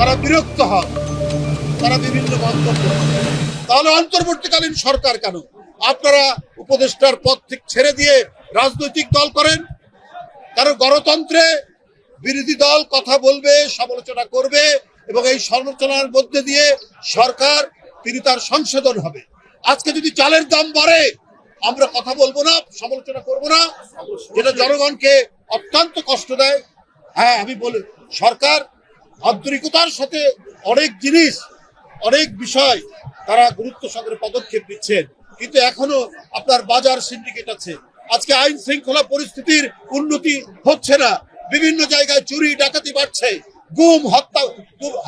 তারা বিরক্ত হন। তারা বিভিন্ন মন্তব্য তাহলে অন্তর্বর্তীকালীন সরকার কেন? আপনারা উপদেষ্টার পদ থেকে ছেড়ে দিয়ে রাজনৈতিক দল করেন? কারণ গণতন্ত্রে বিরোধী দল কথা বলবে, সমালোচনা করবে এবং এই সমালোচনার মধ্যে দিয়ে সরকার, তিনি তার সংশোধন হবে। আজকে যদি চালের দাম বাড়ে, আমরা কথা বলব না, সমালোচনা করব না। যেটা জনগণকে অত্যন্ত কষ্ট দেয়। হ্যাঁ আমি বলি সরকার আন্তরিকতার সাথে অনেক জিনিস, অনেক বিষয় তারা গুরুত্ব সহকারে পদক্ষেপ নিচ্ছেন। কিন্তু এখনও আপনার বাজার সিন্ডিকেট আছে। আজকে আইন শৃঙ্খলা পরিস্থিতির উন্নতি হচ্ছে না। বিভিন্ন জায়গায় চুরি, ডাকাতি বাড়ছে, গুম, হত্যা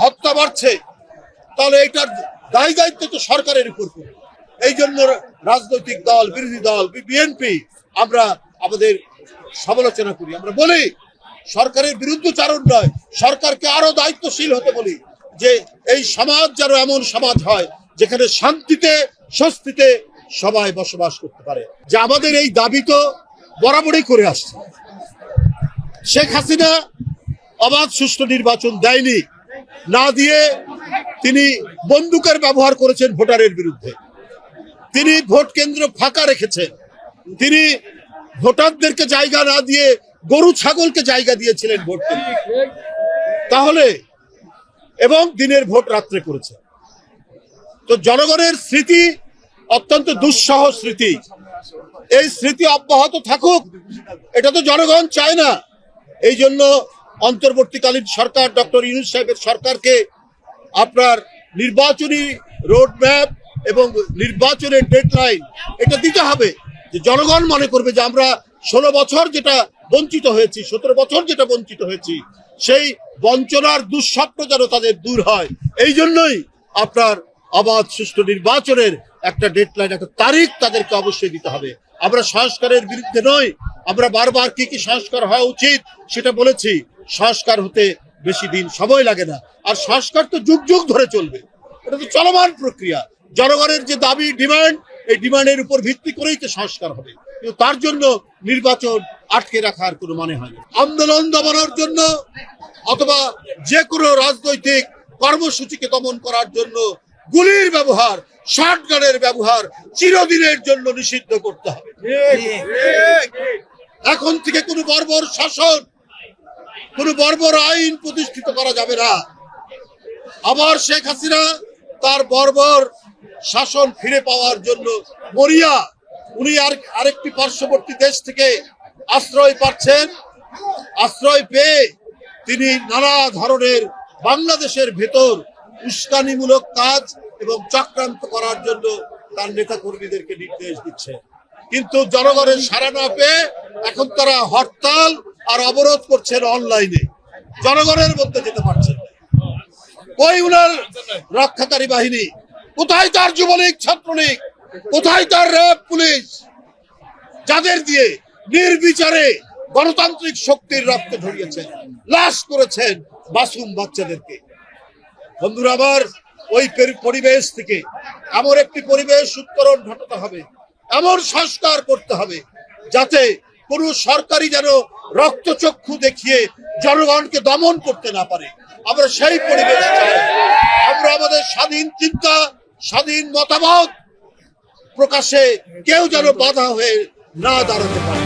হত্যা বাড়ছে। তাহলে এটার দায় দায়িত্ব তো সরকারের উপর। এই জন্য রাজনৈতিক দল, বিরোধী দল বিএনপি, আমরা আমাদের সমালোচনা করি। আমরা বলি সরকারের বিরুদ্ধচারণ নয়, সরকারকে আরও দায়িত্বশীল হতে বলি যে এই সমাজ যেন এমন সমাজ হয় যেখানে শান্তিতে, স্বস্তিতে সবাই বসবাস করতে পারে। যে আমাদের এই দাবি তো বরাবরই করে আসছে। শেখ হাসিনা অবাধ সুষ্ঠু নির্বাচন দেয়নি। না দিয়ে তিনি বন্দুকের ব্যবহার করেছেন ভোটারের বিরুদ্ধে। তিনি ভোট কেন্দ্র ফাঁকা রেখেছেন। তিনি ভোটারদেরকে জায়গা না দিয়ে গরু ছাগলকে জায়গা দিয়েছিলেন ভোট তাহলে, এবং দিনের ভোট রাত্রে করেছে। তো জনগণের স্মৃতি অত্যন্ত দুঃসহ স্মৃতি। এই স্মৃতি অব্যাহত থাকুক, এটা তো জনগণ চায় না। এই জন্য অন্তর্বর্তীকালীন সরকার, ডক্টর ইউনুস সাহেবের সরকারকে আপনার নির্বাচনী রোড ম্যাপ এবং নির্বাচনের ডেডলাইন এটা দিতে হবে। যে জনগণ মনে করবে যে আমরা ষোলো বছর যেটা বঞ্চিত হয়েছি, সতেরো বছর যেটা বঞ্চিত হয়েছি, সেই বঞ্চনার দুঃস্বপ্ন যেন তাদের দূর হয়। এই জন্যই আপনার অবাধ সুষ্ঠু নির্বাচনের একটা ডেডলাইন একটা তারিখ তাদেরকে অবশ্যই দিতে হবে। আমরা সংস্কারের বিরুদ্ধে নই, আমরা বারবার কি কি সংস্কার হওয়া উচিত সেটা বলেছি, সংস্কার হতে বেশি দিন সময় লাগে না। আর সংস্কার তো যুগ যুগ ধরে চলবে। এটা তো চলমান প্রক্রিয়া। জনগণের যে দাবি, ডিমান্ড, এই ডিমান্ডের উপর ভিত্তি করেই তো সংস্কার হবে। কিন্তু তার জন্য নির্বাচন আটকে রাখার কোনো মানে হয় আন্দোলন দমানোর জন্য অথবা যে কোনো রাজনৈতিক কর্মসূচিকে দমন করার জন্য গুলির ব্যবহার শর্টগানের ব্যবহার চিরদিনের জন্য নিষিদ্ধ করতে হবে। এখন থেকে কোনো বর্বর শাসন, কোনো বর্বর আইন প্রতিষ্ঠিত করা যাবে না। আবার শেখ হাসিনা তার বর্বর শাসন ফিরে পাওয়ার জন্য মরিয়া, উনি আর আরেকটি পার্শ্ববর্তী দেশ থেকে আশ্রয় পাচ্ছেন, আশ্রয় পেয়ে তিনি নানা ধরনের বাংলাদেশের ভেতর উস্কানিমূলক কাজ এবং চক্রান্ত করার জন্য তার নেতা কর্মীদেরকে নির্দেশ দিচ্ছে কিন্তু জনগণের সারা না পেয়ে এখন তারা হরতাল আর অবরোধ করছেন অনলাইনে। জনগণের মধ্যে যেতে পারছেন। কই উনার রক্ষাকারী বাহিনী? কোথায় তার যুবলীগ, ছাত্রলীগ? কোথায় তার র্যাব, পুলিশ? যাদের দিয়ে নির্বিচারে গণতান্ত্রিক শক্তির রক্ত ঝরিয়েছেন, লাশ করেছেন মাসুম বাচ্চাদেরকে। বন্ধুরা আবার ওই পরিবেশ থেকে এমন একটি পরিবেশ উত্তরণ ঘটাতে হবে, এমন সংস্কার করতে হবে যাতে কোনো সরকারি যেন রক্তচক্ষু দেখিয়ে জনগণকে দমন করতে না পারে। আমরা সেই পরিবেশ চাই। আমরা আমাদের স্বাধীন চিন্তা, স্বাধীন মতামত প্রকাশে কেউ যেন বাধা হয়ে না দাঁড়াতে পারে।